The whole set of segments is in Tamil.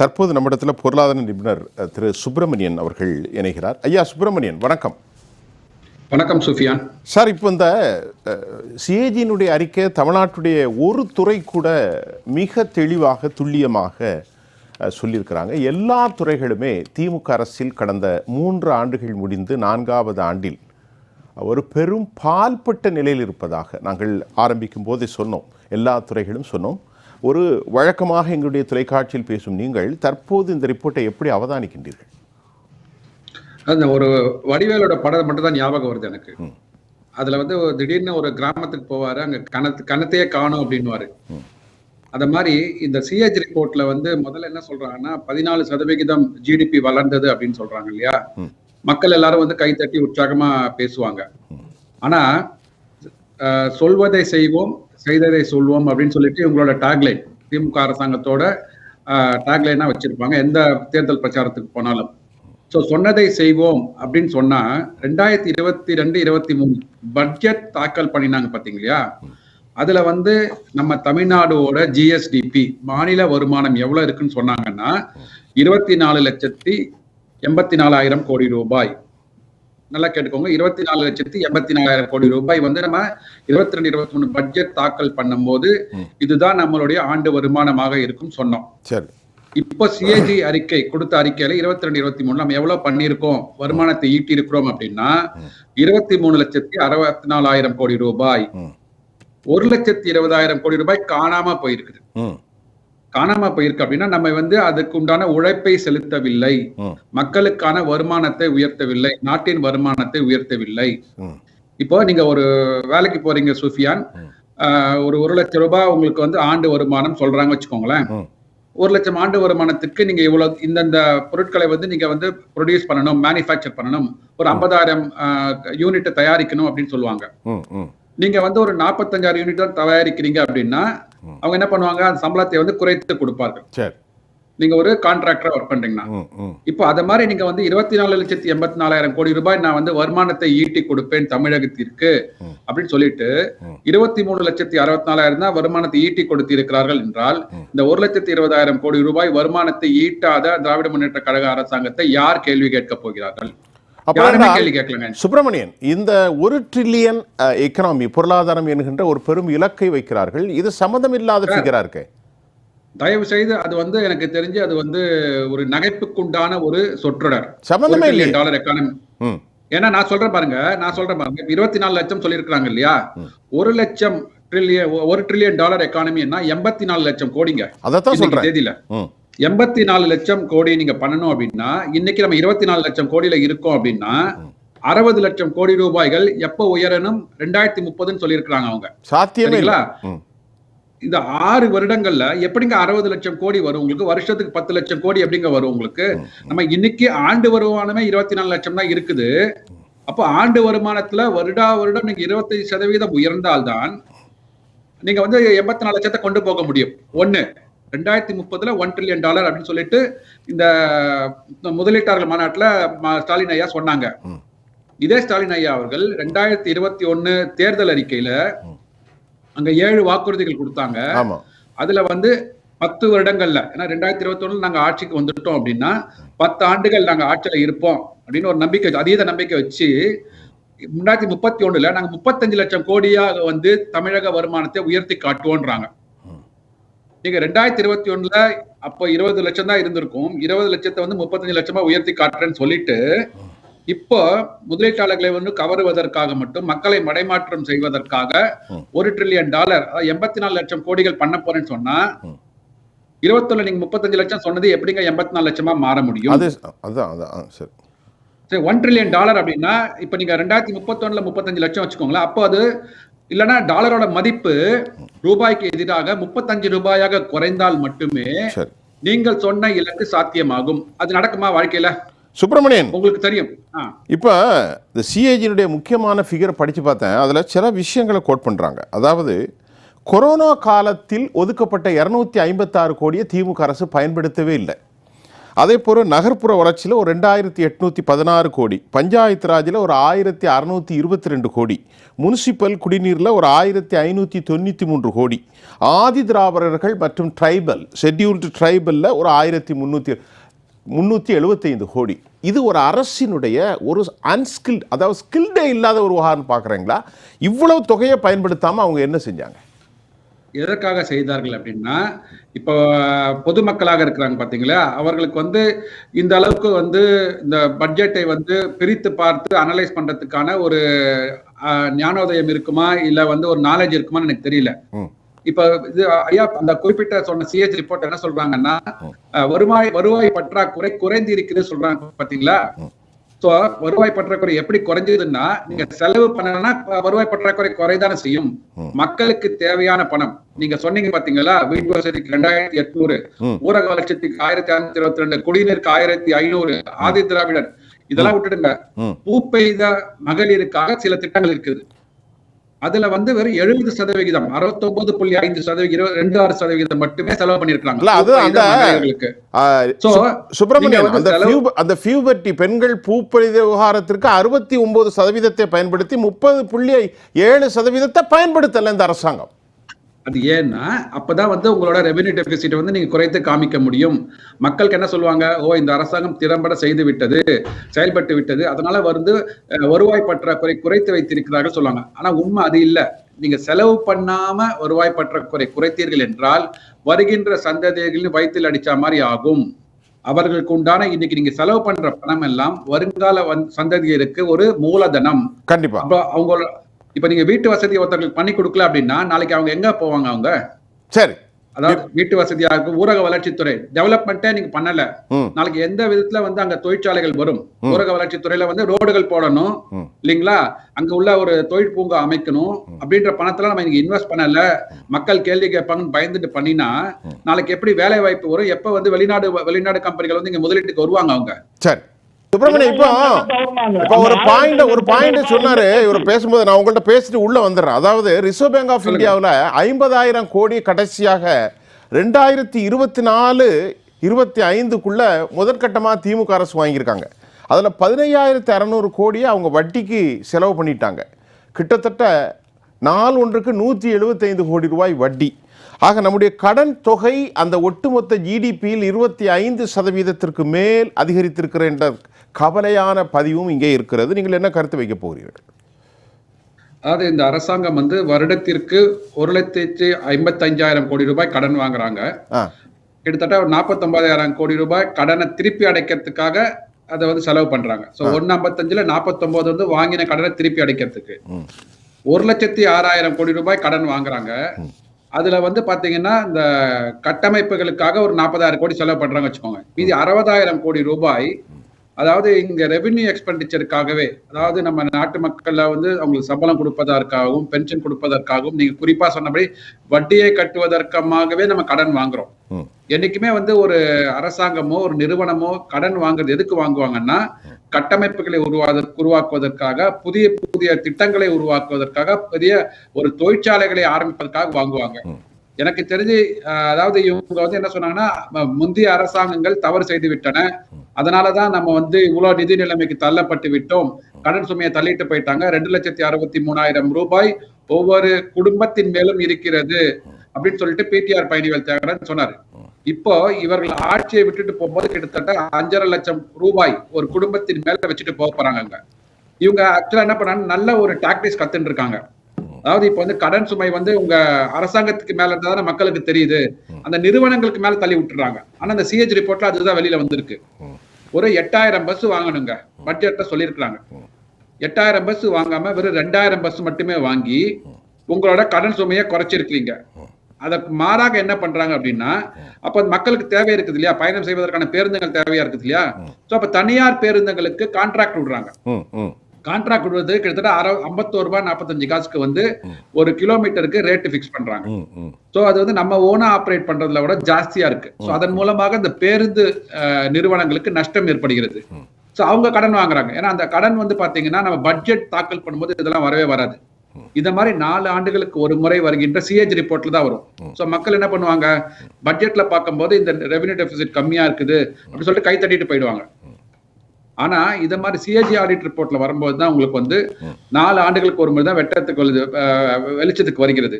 தற்போது நம்மிடத்தில் பொருளாதார நிபுணர் திரு சுப்பிரமணியன் அவர்கள் இணைகிறார். ஐயா சுப்பிரமணியன் வணக்கம். வணக்கம் சுஃபியான். சார் இப்போ இந்த சிஏஜியினுடைய அறிக்கை தமிழ்நாட்டுடைய ஒரு துறை கூட மிக தெளிவாக துல்லியமாக சொல்லியிருக்கிறாங்க. எல்லா துறைகளுமே திமுக அரசில் கடந்த மூன்று ஆண்டுகள் முடிந்து நான்காவது ஆண்டில் ஒரு பெரும் பால்பட்ட நிலையில் இருப்பதாக நாங்கள் ஆரம்பிக்கும் போதே சொன்னோம். எல்லா துறைகளும் சொன்னோம். ஒரு வழக்கமாக எங்களுடைய தொலைக்காட்சியில் பேசும் நீங்கள் தற்போது இந்த ரிப்போர்ட்டை எப்படி அவதானிக்கின்றீர்கள்? அந்த ஒரு வடிவேலோட படம் மட்டும் தான் ஞாபகம் வருது எனக்கு. அதுல வந்து திடீர்னு ஒரு கிராமத்துக்கு போவாரு அங்க கணத்து கணத்தையே காணும் அப்படின்னுவாரு. அந்த மாதிரி இந்த சிஹெச் ரிப்போர்ட்ல வந்து முதல்ல என்ன சொல்றாங்கன்னா பதினாலு சதவிகிதம் ஜிடிபி வளர்ந்தது அப்படின்னு சொல்றாங்க இல்லையா? மக்கள் எல்லாரும் வந்து கை தட்டி உற்சாகமா பேசுவாங்க. ஆனா சொல்வதை செய்வோம் செய்ததை சொல்வோம் அப்படின்னு சொல்லிட்டு இவங்களோட டாக்லைன் திமுக அரசாங்கத்தோட டாக்லைனா வச்சிருப்பாங்க. எந்த தேர்தல் பிரச்சாரத்துக்கு போனாலும். ஸோ சொன்னதை செய்வோம் அப்படின்னு சொன்னா ரெண்டாயிரத்தி இருபத்தி ரெண்டு இருபத்தி மூணு பட்ஜெட் தாக்கல் பண்ணினாங்க பாத்தீங்க இல்லையா அதுல வந்து நம்ம தமிழ்நாடோட ஜிஎஸ்டிபி மாநில வருமானம் எவ்வளவு இருக்குன்னு சொன்னாங்கன்னா இருபத்தி நாலு லட்சத்தி எண்பத்தி நாலாயிரம் கோடி ரூபாய். நல்லா கேட்டுக்கோங்க. இருபத்தி நாலு லட்சத்தி எண்பத்தி நாலாயிரம் கோடி ரூபாய் வந்து நம்ம இருபத்தி ரெண்டு இருபத்தி மூணு பட்ஜெட் தாக்கல் பண்ணும்போது இதுதான் நம்மளுடைய ஆண்டு வருமானமாக இருக்கும் சொன்னோம். சரி. இப்போ சிஏஜி அறிக்கை கொடுத்த அறிக்கையில இருபத்தி ரெண்டு இருபத்தி மூணு நம்ம எவ்வளவு பண்ணியிருக்கோம்? வருமானத்தை ஈட்டி இருக்கிறோம் அப்படின்னா இருபத்தி மூணு லட்சத்தி அறுபத்தி நாலாயிரம் கோடி ரூபாய். ஒரு லட்சத்தி இருபதாயிரம் கோடி ரூபாய் காணாம போயிருக்குது. காணாம போயிருக்கு அப்படின்னா நம்ம வந்து அதுக்கு உண்டான உழைப்பை செலுத்தவில்லை. மக்களுக்கான வருமானத்தை உயர்த்தவில்லை. நாட்டின் வருமானத்தை உயர்த்தவில்லை. இப்போ நீங்க ஒரு வேலைக்கு போறீங்க சுஃபியான். ஒரு ஒரு லட்சம் ரூபாய் உங்களுக்கு வந்து ஆண்டு வருமானம் சொல்றாங்க வச்சுக்கோங்களேன். ஒரு லட்சம் ஆண்டு வருமானத்துக்கு நீங்க இவ்வளவு இந்தந்த பொருட்களை வந்து நீங்க வந்து ப்ரொடியூஸ் பண்ணணும் மேனுஃபேக்சர் பண்ணணும். ஒரு ஐம்பதாயிரம் யூனிட் தயாரிக்கணும் அப்படின்னு சொல்லுவாங்க. நீங்க வந்து ஒரு நாற்பத்தஞ்சாயிரம் யூனிட் தான் தயாரிக்கிறீங்க அப்படின்னா அவங்க என்ன பண்ணுவாங்க? அந்த சம்பளத்தை வந்து குறைத்து கொடுப்பார்கள். சரி. நீங்க ஒரு கான்ட்ராக்டரா ஒர்க் பண்றீங்கன்னா. இப்போ அத மாதிரி நீங்க வந்து இருபத்தி நாலு லட்சத்தி எண்பத்தி நாலாயிரம் கோடி ரூபாய் நான் வந்து வருமானத்தை ஈட்டி கொடுப்பேன் தமிழகத்திற்கு. அப்படின்னு சொல்லிட்டு. இருபத்தி மூணு லட்சத்தி அறுபத்தி நாலாயிரம் தான் வருமானத்தை ஈட்டி கொடுத்து இருக்கிறார்கள் என்றால். இந்த ஒரு லட்சத்தி இருபதாயிரம் கோடி ரூபாய் வருமானத்தை ஈட்டாத திராவிட முன்னேற்ற கழக அரசாங்கத்தை யார் கேள்வி கேட்க போகிறார்கள்? அப்போ சுப்பிரமணியன் இந்த ஒரு ட்ரில்லியன் எக்கனாமி பொருளாதாரம் என்கின்ற ஒரு பெரும் இலக்கை வைக்கிறார்கள். இது சம்மந்தமில்லாத ஃபிகரா இருக்கு? தயவு செய்து அது வந்து எனக்கு தெரிஞ்சு அது வந்து ஒரு நகைப்புக்குண்டான ஒரு சொற்றொடர். சம்பந்தமே இல்லையே. டாலர் எக்கானமி ஏன்னா நான் சொல்றேன் பாருங்க நான் சொல்றேன் பாருங்க. இருபத்தி நாலு லட்சம் சொல்லியிருக்காங்க இல்லையா. ஒரு லட்சம் ட்ரில்லியன் ஒரு ட்ரில்லியன் டாலர் எக்கானமின்னா எண்பத்தி நாலு லட்சம் கோடிங்க. இன்னைக்கு சொல்றேன். தேதியில. எண்பத்தி நாலு லட்சம் கோடி நீங்க பண்ணணும் அப்படின்னா இன்னைக்கு நம்ம இருபத்தி நாலு லட்சம் கோடியில இருக்கோம் அப்படின்னா அறுபது லட்சம் கோடி ரூபாய்கள் எப்ப உயரணும்? ரெண்டாயிரத்தி முப்பதுன்னு சொல்லியிருக்கிறாங்க அவங்க. சாத்தியமே இல்லை. இந்த ஆறு வருடங்கள்ல எப்படிங்க அறுபது லட்சம் கோடி வரும்? உங்களுக்கு வருஷத்துக்கு பத்து லட்சம் கோடி எப்படிங்க வரும் உங்களுக்கு? நம்ம இன்னைக்கு ஆண்டு வருமானமே இருபத்தி நாலு லட்சம் தான் இருக்குது. அப்போ ஆண்டு வருமானத்துல வருடா வருடம் நீங்க இருபத்தி சதவீதம் உயர்ந்தால்தான் நீங்க வந்து எண்பத்தி நாலு லட்சத்தை கொண்டு போக முடியும். ஒண்ணு. ரெண்டாயிரத்தி முப்பதுல ஒன் ட்ரில்லியன் டாலர் அப்படின்னு சொல்லிட்டு இந்த முதலீட்டாளர் மாநாட்டுல ஸ்டாலின் ஐயா சொன்னாங்க. இதே ஸ்டாலின் ஐயா அவர்கள் ரெண்டாயிரத்தி இருபத்தி ஒண்ணு தேர்தல் அறிக்கையில. அங்க ஏழு வாக்குறுதிகள் கொடுத்தாங்க அதுல வந்து பத்து வருடங்கள்ல ஏன்னா ரெண்டாயிரத்தி இருபத்தி ஒண்ணுல நாங்க ஆட்சிக்கு வந்துட்டோம் அப்படின்னா பத்து ஆண்டுகள் நாங்க ஆட்சியில இருப்போம் அப்படின்னு ஒரு நம்பிக்கை அதீத நம்பிக்கை வச்சு ரெண்டாயிரத்தி முப்பத்தி ஒண்ணுல நாங்க முப்பத்தஞ்சு லட்சம் கோடியாக வந்து தமிழக வருமானத்தை உயர்த்தி காட்டுவோன்றாங்க. நீங்க ரெண்டாயிரத்தி இருபத்தி ஒண்ணுல அப்போ இருபது லட்சம் தான் இருந்திருக்கும் இருபது லட்சத்தை வந்து முப்பத்தஞ்சு லட்சமா உயர்த்தி காட்டுறேன்னு சொல்லிட்டு இப்போ முதலீட்டாளர்களை வந்து கவருவதற்காக மட்டும் மக்களை மடைமாற்றம் செய்வதற்காக. ஒரு ட்ரில்லியன் டாலர் எண்பத்தி நாலு லட்சம் கோடிகள் பண்ண போறேன்னு சொன்னா. இருபத்தொன்னு நீங்க முப்பத்தஞ்சு லட்சம் சொன்னது எப்படிங்க எண்பத்தி நாலு லட்சமா மாற முடியும் அதான் சரி ஒன் ட்ரில்லியன் டாலர் அப்படின்னா இப்ப நீங்க ரெண்டாயிரத்தி முப்பத்தொன்னுல முப்பத்தஞ்சு லட்சம் வச்சுக்கோங்களேன் அப்போ அது இல்லைன்னா டாலரோட மதிப்பு ரூபாய்க்கு எதிராக முப்பத்தஞ்சு ரூபாயாக குறைந்தால் மட்டுமே நீங்கள் சொன்ன இலக்கு சாத்தியமாகும். அது நடக்குமா வாழ்க்கையில? சுப்பிரமணியன். உங்களுக்கு தெரியும். இப்போ இந்த சிஏஜினுடைய முக்கியமான ஃபிகர் படித்து பார்த்தேன். அதில் சில விஷயங்களை கோட் பண்ணுறாங்க அதாவது கொரோனா காலத்தில் ஒதுக்கப்பட்ட இரநூத்தி ஐம்பத்தாறு கோடியை திமுக அரசு பயன்படுத்தவே இல்லை. அதே போல் நகர்ப்புற வளர்ச்சியில் ஒரு ரெண்டாயிரத்தி எட்நூற்றி பதினாறு கோடி பஞ்சாயத்து ராஜில் ஒரு ஆயிரத்தி அறநூற்றி இருபத்தி ரெண்டு கோடி முனிசிபல் குடிநீரில் ஒரு ஆயிரத்தி ஐநூற்றி தொண்ணூற்றி மூன்று கோடி ஆதி திராவிடர்கள் மற்றும் ட்ரைபல் ஷெட்யூல்டு ட்ரைபலில் ஒரு ஆயிரத்தி முந்நூற்றி முந்நூற்றி எழுபத்தைந்து கோடி. இது ஒரு அரசினுடைய ஒரு அன்ஸ்கில்ட் அதாவது ஸ்கில்டே இல்லாத ஒரு விவகாரம் பார்க்குறீங்களா? இவ்வளவு தொகையை பயன்படுத்தாமல் அவங்க என்ன செஞ்சாங்க? எதற்காக செய்தார்கள் அப்படின்னா இப்போ பொதுமக்களாக இருக்கிறாங்க பாத்தீங்களா அவர்களுக்கு வந்து இந்த அளவுக்கு வந்து இந்த பட்ஜெட்டை வந்து பிரித்து பார்த்து அனலைஸ் பண்றதுக்கான ஒரு ஞானோதயம் இருக்குமா? இல்ல வந்து ஒரு நாலேஜ் இருக்குமான்னு எனக்கு தெரியல. இப்ப இது ஐயா அந்த குறிப்பிட்ட சொன்ன சிஹெச் ரிப்போர்ட் என்ன சொல்றாங்கன்னா வருவாய் வருவாய் பற்றாக்குறை குறைந்து இருக்குது சொல்றாங்க பாத்தீங்களா சோ வருவாய் பற்றாக்குறை எப்படி குறைஞ்சதுன்னா நீங்க செலவு பண்ணலன்னா அஹ், வருவாய் பற்றாக்குறை குறைதானே செய்யும். மக்களுக்கு தேவையான பணம். நீங்க சொன்னீங்க பாத்தீங்களா வீட்டு வசதிக்கு ரெண்டாயிரத்தி எட்நூறு. ஊரக வளர்ச்சிக்கு ஆயிரத்தி அறுநூத்தி இருபத்தி ரெண்டு குடிநீருக்கு ஆயிரத்தி ஐநூறு ஆதி திராவிடர். இதெல்லாம் விட்டுடுங்க. ம். பூ பெய்த மகளிருக்காக சில திட்டங்கள் இருக்குது. அதுல வந்து வெறும் எழுபது சதவிகிதம் அறுபத்தொன்பது புள்ளி ஐந்து சதவிகிதம் ரெண்டு ஆறு சதவிகிதம் மட்டுமே செலவு பண்ணிருக்காங்க. பெய்த அந்த- மகளிர்களுக்கு ஆ, சோ சுப்பிரமணியன் நீங்க வந்து அந்த செலவு- பியூ அந்த பியூபர்ட்டி பெண்கள் பூப்பொழித விவகாரத்திற்கு அறுபத்தி ஒன்பது சதவீதத்தை பயன்படுத்தி முப்பது புள்ளி ஏழு சதவீதத்தை பயன்படுத்தல இந்த அரசாங்கம். அது ஏன்னா அப்பதான் வந்து உங்களோட ரெவென்யூ டெபிசிட் வந்து நீங்க குறைத்து காமிக்க முடியும். மக்களுக்கு என்ன சொல்லுவாங்க? ஓ இந்த அரசாங்கம் திறம்பட செய்து விட்டது செயல்பட்டு விட்டது. அதனால வந்து வருவாய் பற்றாக்குறை குறைத்து வைத்திருக்கிறார்கள் சொல்லுவாங்க. ஆனா உண்மை அது இல்ல. நீங்க செலவு பண்ணாம வருவாய் பற்றாக்குறை குறைத்தீர்கள் என்றால் வருகின்ற சந்ததிகளின் வயிற்றில் அடிச்ச மாதிரி ஆகும். அவர்களுக்கு உண்டான இன்னைக்கு நீங்க செலவு பண்ற பணம் எல்லாம் வருங்கால வந்- சந்ததியருக்கு ஒரு மூலதனம். கண்டிப்பா. அப்ப அவங்க இப்ப நீங்க வீட்டு வசதி ஒருத்தர்களுக்கு பண்ணி கொடுக்கல அப்படின்னா நாளைக்கு அவங்க எங்க போவாங்க அவங்க? சரி. அதாவது வீட்டு வசதியா இருக்கும் ஊரக வளர்ச்சித்துறை. டெவலப்மெண்ட்டே நீங்க பண்ணல. நாளைக்கு எந்த விதத்துல வந்து அங்க தொழிற்சாலைகள் வரும்? ஊரக வளர்ச்சித்துறையில வந்து ரோடுகள் போடணும். இல்லைங்களா? அங்க உள்ள ஒரு தொழில் பூங்கா அமைக்கணும். அப்படின்ற பணத்துல நம்ம இங்க இன்வெஸ்ட் பண்ணல. மக்கள் கேள்வி கேட்பாங்கன்னு பயந்துட்டு பண்ணினா நாளைக்கு எப்படி வேலை வாய்ப்பு வரும்? எப்ப வந்து வெளிநாடு வெளிநாடு கம்பெனிகள் வந்து இங்க முதலீட்டுக்கு வருவாங்க அவங்க? சரி. சுப்பிரமணியன் இப்போ இப்போ ஒரு பாயிண்ட் ஒரு பாயிண்ட் சொன்னாரு. இவர் பேசும்போது நான் உங்கள்ட்ட பேசிட்டு உள்ள வந்துடுறேன். அதாவது ரிசர்வ் பேங்க் ஆஃப் இந்தியாவில் ஐம்பதாயிரம் கோடி கடைசியாக ரெண்டாயிரத்தி இருபத்தி நாலு இருபத்தி ஐந்துக்குள்ள முதற்கட்டமாக திமுக அரசு வாங்கியிருக்காங்க. அதில் பதினையாயிரத்தி அறநூறு கோடியை அவங்க வட்டிக்கு செலவு பண்ணிட்டாங்க. கிட்டத்தட்ட நாள் ஒன்றுக்கு நூற்றி எழுபத்தைந்து கோடி ரூபாய் வட்டி. ஆக நம்முடைய கடன் தொகை அந்த ஒட்டுமொத்த ஜிடிபியில் இருபத்தி ஐந்து சதவீதத்திற்கு மேல் அதிகரித்திருக்கிற என்ற கவலையான பதிவும் இங்கே இருக்கிறது. நீங்கள் என்ன கருத்து வைக்க போகிறீர்கள்? அதாவது இந்த அரசாங்கம் வந்து வருடத்திற்கு ஒரு லட்சத்தி ஐம்பத்தஞ்சாயிரம் கோடி ரூபாய் கடன் வாங்குறாங்க. கிட்டத்தட்ட ஒரு நாற்பத்தொன்பதாயிரம் கோடி ரூபாய் கடனை திருப்பி அடைக்கிறதுக்காக அதை வந்து செலவு பண்றாங்க. ஸோ ஒன்னு ஐம்பத்தஞ்சுல நாற்பத்தொன்பது வந்து வாங்கின கடனை திருப்பி அடைக்கிறதுக்கு. ஒரு லட்சத்தி ஆறாயிரம் கோடி ரூபாய் கடன் வாங்குறாங்க. அதுல வந்து பாத்தீங்கன்னா இந்த கட்டமைப்புகளுக்காக ஒரு நாற்பதாயிரம் கோடி செலவு பண்றாங்க வச்சுக்கோங்க. மீதி அறுபதாயிரம் கோடி ரூபாய் அதாவது இங்க ரெவென்யூ எக்ஸ்பெண்டிச்சருக்காகவே அதாவது நம்ம நாட்டு மக்கள்ல வந்து அவங்களுக்கு சம்பளம் கொடுப்பதற்காகவும் பென்ஷன் கொடுப்பதற்காகவும் நீங்க குறிப்பா சொன்னபடி வட்டியை கட்டுவதற்கமாகவே நம்ம கடன் வாங்குறோம். என்னைக்குமே வந்து ஒரு அரசாங்கமோ ஒரு நிறுவனமோ கடன் வாங்குறது எதுக்கு வாங்குவாங்கன்னா கட்டமைப்புகளை உருவாத உருவாக்குவதற்காக புதிய புதிய திட்டங்களை உருவாக்குவதற்காக புதிய ஒரு தொழிற்சாலைகளை ஆரம்பிப்பதற்காக வாங்குவாங்க. எனக்கு தெரிஞ்சு அதாவது இவங்க வந்து என்ன சொன்னாங்கன்னா முந்தைய அரசாங்கங்கள் தவறு செய்து விட்டன. அதனாலதான் நம்ம வந்து இவ்வளவு நிதி நிலைமைக்கு தள்ளப்பட்டு விட்டோம். கடன் சுமையை தள்ளிட்டு போயிட்டாங்க. ரெண்டு லட்சத்தி அறுபத்தி மூணாயிரம் ரூபாய் ஒவ்வொரு குடும்பத்தின் மேலும் இருக்கிறது அப்படின்னு சொல்லிட்டு பிடிஆர் பயணிகள் தியாகராஜன் சொன்னாரு. இப்போ இவர்கள் ஆட்சியை விட்டுட்டு போகும்போது கிட்டத்தட்ட அஞ்சரை லட்சம் ரூபாய் ஒரு குடும்பத்தின் மேல வச்சுட்டு போக போறாங்க இவங்க ஆக்சுவலா என்ன பண்ணாங்க? நல்ல ஒரு டாக்டிஸ் கத்துட்டு இருக்காங்க. அதாவது இப்ப வந்து கடன் சுமை வந்து உங்க அரசாங்கத்துக்கு மேல இருந்தா மக்களுக்கு தெரியுது. அந்த நிறுவனங்களுக்கு மேல தள்ளி விட்டுறாங்க. ஆனா அந்த சிஹெச் ரிப்போர்ட்ல அதுதான் வெளியில வந்திருக்கு. ஒரு எட்டாயிரம் பஸ் வாங்கணுங்க. பட்ஜெட்ல சொல்லியிருக்கிறாங்க. எட்டாயிரம் பஸ் வாங்காம வெறும் ரெண்டாயிரம் பஸ் மட்டுமே வாங்கி உங்களோட கடன் சுமையை குறைச்சிருக்கீங்க. அதற்கு மாறாக என்ன பண்றாங்க அப்படின்னா அப்ப மக்களுக்கு தேவை இருக்குது இல்லையா? பயணம் செய்வதற்கான பேருந்துகள் தேவையா இருக்குது இல்லையா? சோ அப்ப தனியார் பேருந்துகளுக்கு கான்ட்ராக்ட் விடுறாங்க. கான்ட்ராக்ட் விடுறது கிட்டத்தட்ட அற ஐம்பத்தோரு ரூபாய் நாற்பத்தஞ்சு காசுக்கு வந்து ஒரு கிலோமீட்டருக்கு ரேட்டு ஃபிக்ஸ் பண்றாங்க. சோ அது வந்து நம்ம ஓனா ஆப்ரேட் பண்றதுல விட ஜாஸ்தியா இருக்கு. சோ அதன் மூலமாக இந்த பேருந்து நிறுவனங்களுக்கு நஷ்டம் ஏற்படுகிறது. சோ அவங்க கடன் வாங்குறாங்க. ஏன்னா அந்த கடன் வந்து பாத்தீங்கன்னா நம்ம பட்ஜெட் தாக்கல் பண்ணும்போது இதெல்லாம் வரவே வராது. இந்த மாதிரி நாலு ஆண்டுகளுக்கு ஒரு முறை வருகின்ற சிஏஜி ரிப்போர்ட்ல தான் வரும். சோ மக்கள் என்ன பண்ணுவாங்க? பட்ஜெட்ல பார்க்கும்போது இந்த ரெவென்யூ டெபிசிட் கம்மியா இருக்குது. அப்படின்னு சொல்லிட்டு கை தட்டிட்டு போயிடுவாங்க. ஆனா இத மாதிரி சிஏஜி ஆடிட் ரிப்போர்ட்ல வரும்போது தான் உங்களுக்கு வந்து நாலு ஆண்டுகளுக்கு ஒரு முறை தான் வெட்டத்துக்கு வருது வெளிச்சத்துக்கு வருகிறது.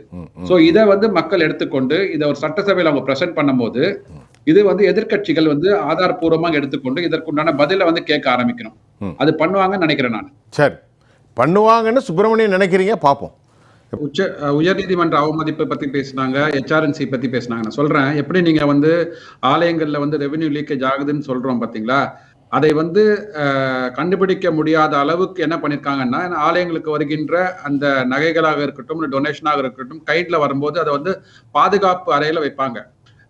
சோ இத வந்து மக்கள் எடுத்துக்கொண்டு இத ஒரு சட்டசபையில அவங்க பிரசன்ட் பண்ணும்போது இது வந்து எதிர்க்கட்சிகள் வந்து ஆதாரபூர்வமாக எடுத்துக்கொண்டு இதற்குண்டான பதில வந்து கேட்க ஆரம்பிக்கணும். அது பண்ணுவாங்கன்னு நினைக்கிறேன் நான். சரி. பண்ணுவாங்கன்னு சுப்பிரமணியன் நினைக்கிறீங்க? பார்ப்போம் உச்ச உயர்நீதிமன்ற அவமதிப்பை பத்தி பேசினாங்க ஹெச்ஆர்என்சி பத்தி பேசினாங்க. நான் சொல்றேன் எப்படி நீங்க வந்து ஆலயங்கள்ல வந்து ரெவென்யூ லீக்கேஜ் ஆகுதுன்னு சொல்றோம் பாத்தீங்களா? அதை வந்து கண்டுபிடிக்க முடியாத அளவுக்கு என்ன பண்ணிருக்காங்கன்னா ஆலயங்களுக்கு வருகின்ற அந்த நகைகளாக இருக்கட்டும் டொனேஷனாக இருக்கட்டும் கைட்ல வரும்போது அதை வந்து பாதுகாப்பு அறையில வைப்பாங்க.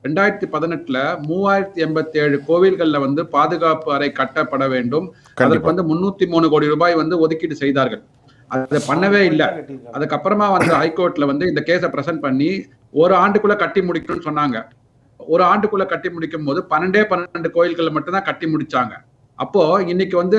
ரெண்டாயிரத்தி பதினெட்டுல மூவாயிரத்தி எண்பத்தி ஏழு கோவில்கள்ல வந்து பாதுகாப்பு அறை கட்டப்பட வேண்டும். அதற்கு வந்து முன்னூத்தி மூணு கோடி ரூபாய் வந்து ஒதுக்கீடு செய்தார்கள். அதை பண்ணவே இல்லை. அதுக்கப்புறமா வந்து ஹைகோர்ட்ல வந்து இந்த கேஸை பிரசன்ட் பண்ணி ஒரு ஆண்டுக்குள்ள கட்டி முடிக்கணும்னு சொன்னாங்க. ஒரு ஆண்டுக்குள்ள கட்டி முடிக்கும் போது பன்னெண்டே பன்னெண்டு கோயில்கள் மட்டும்தான் கட்டி முடிச்சாங்க. அப்போ இன்னைக்கு வந்து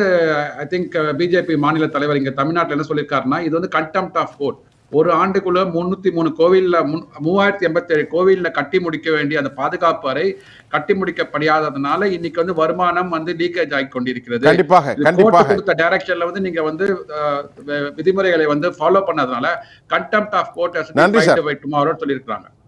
ஐ திங்க் பிஜேபி மாநில தலைவர் இங்க தமிழ்நாட்டுல என்ன சொல்லியிருக்காருன்னா இது வந்து கண்டெம்ட் ஆஃப் கோர்ட் ஒரு ஆண்டுக்குள்ள முன்னூத்தி மூணு கோவில்ல மூவாயிரத்தி எண்பத்தி ஏழு கோவில்ல கட்டி முடிக்க வேண்டிய அந்த பாதுகாப்பு அறை கட்டி முடிக்கப்படாததுனால இன்னைக்கு வந்து வருமானம் வந்து லீக்கேஜ் ஆகி கொண்டிருக்கிறது. கண்டிப்பாக கொடுத்த டைரக்ஷன்ல வந்து நீங்க வந்து விதிமுறைகளை வந்து ஃபாலோ பண்ணதுனால கண்டெம்ட் ஆஃப் கோர்ட் நன்றி சார். டுமாரோ சொல்லியிருக்காங்க